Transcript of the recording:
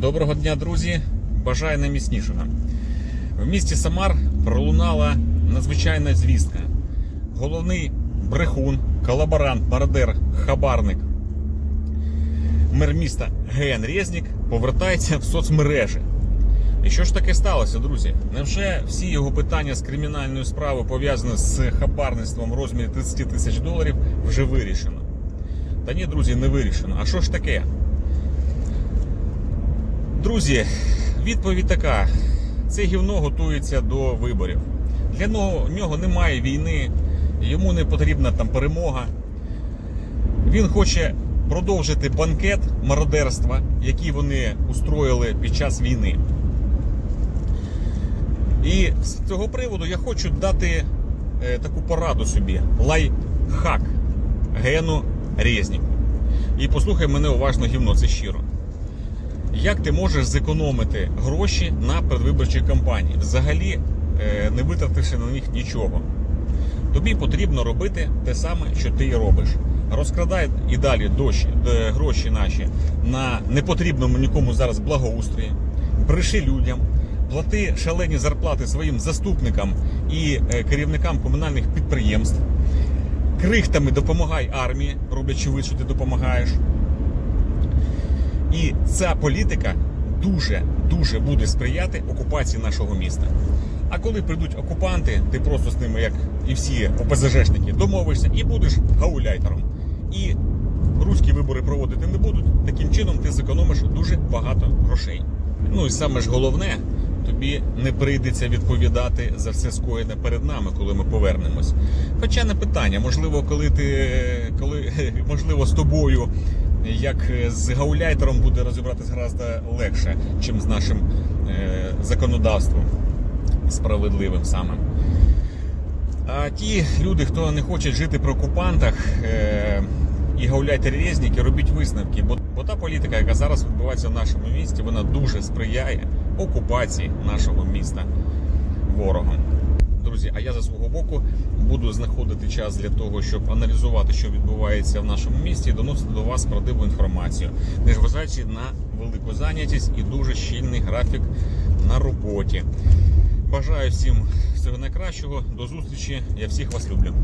Доброго дня, друзі! Бажаю найміцнішого. В місті Самар пролунала надзвичайна звістка. Головний брехун, колаборант, мародер, хабарник, мер міста Ген Резнік повертається в соцмережі. І що ж таке сталося, друзі? Невже всі його питання з кримінальною справою пов'язані з хабарництвом в розмірі 30 тисяч доларів вже вирішено? Та ні, друзі, не вирішено. А що ж таке? Друзі, відповідь така: це гівно готується до виборів. Для нього- немає війни, йому не потрібна там перемога. Він хоче продовжити банкет мародерства, який вони устроїли під час війни. І з цього приводу я хочу дати е, таку пораду собі: лайфхак Гену Резніку. І послухай мене уважно гівно, це щиро. Як ти можеш зекономити гроші на предвиборчій кампанії, взагалі е, не витративши на них нічого? Тобі потрібно робити те саме, що ти і робиш. Розкрадай і далі дощ, е, гроші наші на непотрібному нікому зараз благоустрої, бреши людям, плати шалені зарплати своїм заступникам і е, керівникам комунальних підприємств, крихтами допомагай армії, роблячи вид, що ти допомагаєш. І ця політика дуже дуже буде сприяти окупації нашого міста. А коли прийдуть окупанти, ти просто з ними, як і всі ОПЗЖшники, домовишся і будеш гауляйтером. І руські вибори проводити не будуть. Таким чином ти зекономиш дуже багато грошей. Ну і саме ж головне, тобі не прийдеться відповідати за все скоєне перед нами, коли ми повернемось. Хоча не питання, можливо, коли ти коли можливо з тобою, як з гауляйтером буде розібратись гораздо легше, чим з нашим е, законодавством справедливим самим. А ті люди, хто не хоче жити при окупантах е, і гауляйте резники, робіть висновки. Бо та політика, яка зараз відбувається в нашому місті, вона дуже сприяє окупації нашого міста ворогом. Друзі, а я за свого боку буду знаходити час для того, щоб аналізувати, що відбувається в нашому місті, і доносити до вас правдиву інформацію, не зважаючи на велику зайнятість і дуже щільний графік на роботі. Бажаю всім всього найкращого. До зустрічі. Я всіх вас люблю.